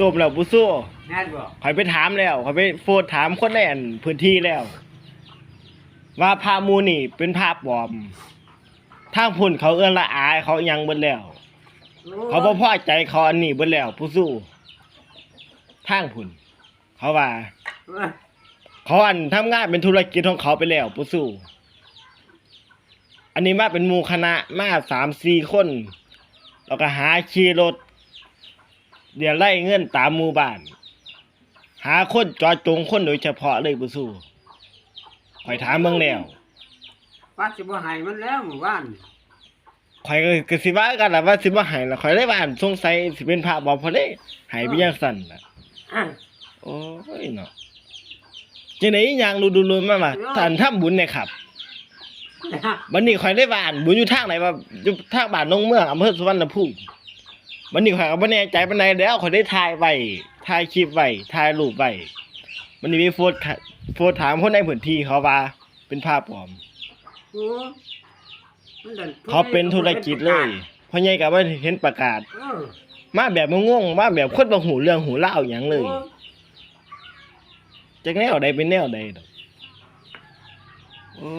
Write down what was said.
ต้มแล้วบุสู้แม่นบ่ข่อยไปถามแล้วข่อยไปโฟนถามคนในอันพื้นที่แล้ว ว่าพาหมูนี่เป็นภาพปลอมทางพุ่นเขาเอื้อนละอายเขาอิหยังเบิดแล้ว เขาบ่พอใจเขาอันนี้เบิดแล้ว ผู้สู้ทางพุ่น เขาว่าเอ้ยเขาอันทำงานเป็นธุรกิจของเขาไปแล้วผู้สู้ อันนี้มาเป็นหมู่คณะมาสามสี่คน แล้วก็หาขี่รถ เดี๋ยวไล่เงินตามหมู่บ้าน หาคนจอจงคนโดยเฉพาะเลยผู้สู้ข่อยถามเมืองแล้วว่าสิบ่ให้มันแล้วหมู่บ้านข่อยก็ก็สิว่ากันล่ะว่าสิบ่ให้ล่ะข่อยได้ว่าอันสงสัยสิเป็นพระบ่พอได้ให้ไปจังซั่นน่ะ อะ โอ้ยเนาะจังได๋อีหยังดูๆๆมาว่าท่านทำบุญเนี่ยครับวันนี้ข่อยได้บ้านบุญอยู่ทางไหนว่าอยู่ทางบ้านนงเมืองอำเภอสุวรรณภูมิ วันนี้ข่อยก็บ่แน่ใจปานใดแล้วข่อยได้ถ่ายไว้ถ่ายคลิปไว้ถ่ายรูปไว้วันนี้มีโพสต์ค่ะโพสต์ถามคนในพื้นที่เขาว่า เป็นภาพปลอม โอ้มันดันเขาเป็นธุรกิจเลยพ่อใหญ่ก็บ่เห็นประกาศ เออมาแบบงงๆมาแบบคนบ่หูเรื่องหูเล่าวหยังเลยโอ้จักแนวใดเป็นแนวใดดอกโอ้